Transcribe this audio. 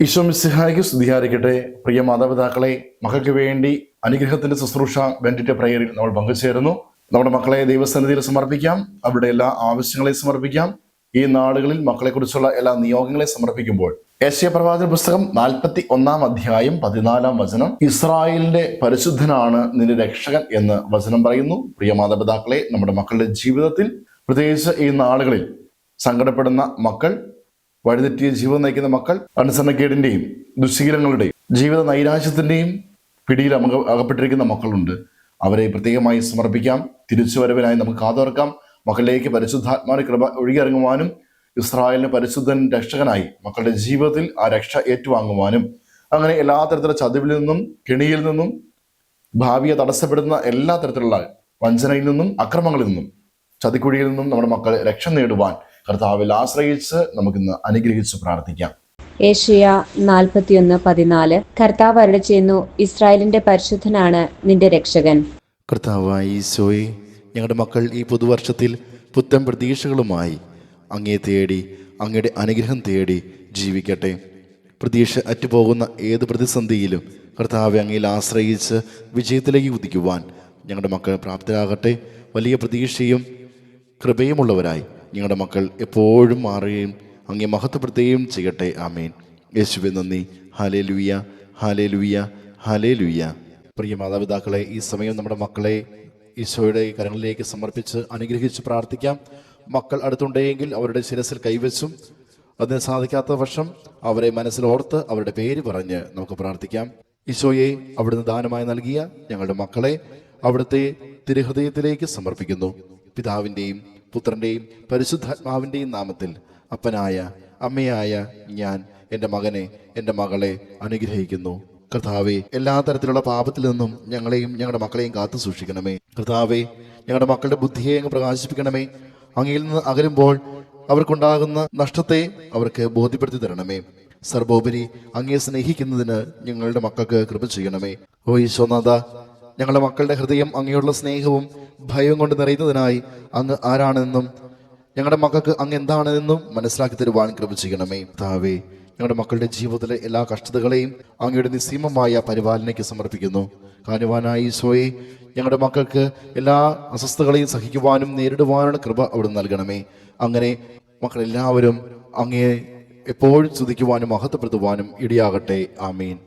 ഈശോ മിസ്സിഹായ്ക്ക് സ്തുതിയായിരിക്കട്ടെ. പ്രിയ മാതാപിതാക്കളെ മക്കൾക്ക് വേണ്ടി അനുഗ്രഹത്തിന്റെ ശുശ്രൂഷ വേണ്ടിയിട്ട് പ്രയറിൽ നമ്മൾ പങ്കുചേരുന്നു. നമ്മുടെ മക്കളെ ദൈവസന്നിധിയിൽ സമർപ്പിക്കാം. അവരുടെ എല്ലാ ആവശ്യങ്ങളെ സമർപ്പിക്കാം. ഈ നാളുകളിൽ മക്കളെക്കുറിച്ചുള്ള എല്ലാ നിയോഗങ്ങളെ സമർപ്പിക്കുമ്പോൾ ഏഷ്യ പ്രവാചക പുസ്തകം നാൽപ്പത്തി ഒന്നാം അധ്യായം പതിനാലാം വചനം ഇസ്രായേലിന്റെ പരിശുദ്ധനാണ് നിന്റെ രക്ഷകൻ എന്ന് വചനം പറയുന്നു. പ്രിയ മാതാപിതാക്കളെ നമ്മുടെ മക്കളുടെ ജീവിതത്തിൽ പ്രത്യേകിച്ച് ഈ നാളുകളിൽ സങ്കടപ്പെടുന്ന മക്കൾ വഴിതെറ്റിയ ജീവിതം നയിക്കുന്ന മക്കൾ അനുസരണക്കേടിന്റെയും ദുശീലങ്ങളുടെയും ജീവിത നൈരാശ്യത്തിന്റെയും പിടിയിൽ അമക അകപ്പെട്ടിരിക്കുന്ന മക്കളുണ്ട്. അവരെ പ്രത്യേകമായി സമർപ്പിക്കാം. തിരിച്ചുവരവിനായി നമുക്ക് കാതോർക്കാം. മക്കളിലേക്ക് പരിശുദ്ധാത്മാവിന് കൃപ ഒഴുകിയിറങ്ങുവാനും ഇസ്രായേലിന് പരിശുദ്ധൻ രക്ഷകനായി മക്കളുടെ ജീവിതത്തിൽ ആ രക്ഷ ഏറ്റുവാങ്ങുവാനും. അങ്ങനെ എല്ലാ തരത്തിലുള്ള ചതിവിൽ നിന്നും കെണിയിൽ നിന്നും ഭാവിയെ തടസ്സപ്പെടുന്ന എല്ലാ തരത്തിലുള്ള വഞ്ചനയിൽ നിന്നും അക്രമങ്ങളിൽ നിന്നും ചതിക്കുഴിയിൽ നിന്നും നമ്മുടെ മക്കളെ രക്ഷ നേടുവാൻ കർത്താവിൽ ആശ്രയിച്ച് നമുക്കിന്ന് അനുഗ്രഹിച്ച് പ്രാർത്ഥിക്കാം. ഏഷ്യ നാൽപ്പത്തിയൊന്ന് പതിനാല്. കർത്താവ് അരുടെ ചെയ്യുന്നു ഇസ്രായേലിന്റെ പരിശുദ്ധനാണ് നിന്റെ രക്ഷകൻ. കർത്താവായി ഈശോയെ ഞങ്ങളുടെ മക്കൾ ഈ പുതുവർഷത്തിൽ പുത്തൻ പ്രതീക്ഷകളുമായി അങ്ങേ തേടി അങ്ങയുടെ അനുഗ്രഹം തേടി ജീവിക്കട്ടെ. പ്രതീക്ഷ അറ്റുപോകുന്ന ഏത് പ്രതിസന്ധിയിലും കർത്താവെ അങ്ങയിൽ ആശ്രയിച്ച് വിജയത്തിലേക്ക് കുതിക്കുവാൻ ഞങ്ങളുടെ മക്കൾ പ്രാപ്തരാകട്ടെ. വലിയ പ്രതീക്ഷയും കൃപയുമുള്ളവരായി ഞങ്ങളുടെ മക്കൾ എപ്പോഴും മാറുകയും അങ്ങേ മഹത്വപ്പെടുത്തുകയും ചെയ്യട്ടെ. ആമേൻ. യേശുവെ നന്ദി. ഹാലേ ലുയ്യ ഹാലേ ലുയ്യ ഹാലേ ലുയ്യ പ്രിയ മാതാപിതാക്കളെ ഈ സമയം നമ്മുടെ മക്കളെ ഈശോയുടെ കരങ്ങളിലേക്ക് സമർപ്പിച്ച് അനുഗ്രഹിച്ച് പ്രാർത്ഥിക്കാം. മക്കൾ അടുത്തുണ്ടെങ്കിൽ അവരുടെ ശിരസിൽ കൈവച്ചും അതിന് സാധിക്കാത്ത പക്ഷം അവരെ മനസ്സിലോർത്ത് അവരുടെ പേര് പറഞ്ഞ് നമുക്ക് പ്രാർത്ഥിക്കാം. ഈശോയെ അവിടുന്ന് ദാനമായി നൽകിയ ഞങ്ങളുടെ മക്കളെ അവിടുത്തെ തിരുഹൃദയത്തിലേക്ക് സമർപ്പിക്കുന്നു. പിതാവിന്റെയും പുത്രന്റെയും പരിശുദ്ധാത്മാവിന്റെയും നാമത്തിൽ അപ്പനായ അമ്മയായ ഞാൻ എന്റെ മകനെ എന്റെ മകളെ അനുഗ്രഹിക്കുന്നു. കർത്താവെ എല്ലാ തരത്തിലുള്ള പാപത്തിൽ നിന്നും ഞങ്ങളെയും ഞങ്ങളുടെ മക്കളെയും കാത്തു സൂക്ഷിക്കണമേ. കർത്താവെ ഞങ്ങളുടെ മക്കളുടെ ബുദ്ധിയെ അങ്ങ് പ്രകാശിപ്പിക്കണമേ. അങ്ങയിൽ നിന്ന് അകലുമ്പോൾ അവർക്കുണ്ടാകുന്ന നഷ്ടത്തെ അവർക്ക് ബോധ്യപ്പെടുത്തി തരണമേ. സർവോപരി അങ്ങയെ സ്നേഹിക്കുന്നതിന് ഞങ്ങളുടെ മക്കൾക്ക് കൃപ ചെയ്യണമേ. ഓ ഈശോനാഥ ഞങ്ങളുടെ മക്കളുടെ ഹൃദയം അങ്ങയുള്ള സ്നേഹവും ഭയവും കൊണ്ട് നിറയുന്നതിനായി അങ്ങ് ആരാണെന്നും ഞങ്ങളുടെ മക്കൾക്ക് അങ്ങ് എന്താണെന്നും മനസ്സിലാക്കി തരുവാൻ കൃപ താവേ ഞങ്ങളുടെ മക്കളുടെ ജീവിതത്തിലെ എല്ലാ കഷ്ടതകളെയും അങ്ങയുടെ നിസ്സീമമായ പരിപാലനയ്ക്ക് സമർപ്പിക്കുന്നു. കാനുവാനായ ഈശോയെ ഞങ്ങളുടെ മക്കൾക്ക് എല്ലാ അസ്വസ്ഥതകളെയും സഹിക്കുവാനും നേരിടുവാനുള്ള കൃപ അവിടെ നൽകണമേ. അങ്ങനെ മക്കളെല്ലാവരും അങ്ങയെ എപ്പോഴും സ്തുതിക്കുവാനും മഹത്വപ്പെടുത്തുവാനും ഇടയാകട്ടെ. ആമീൻ.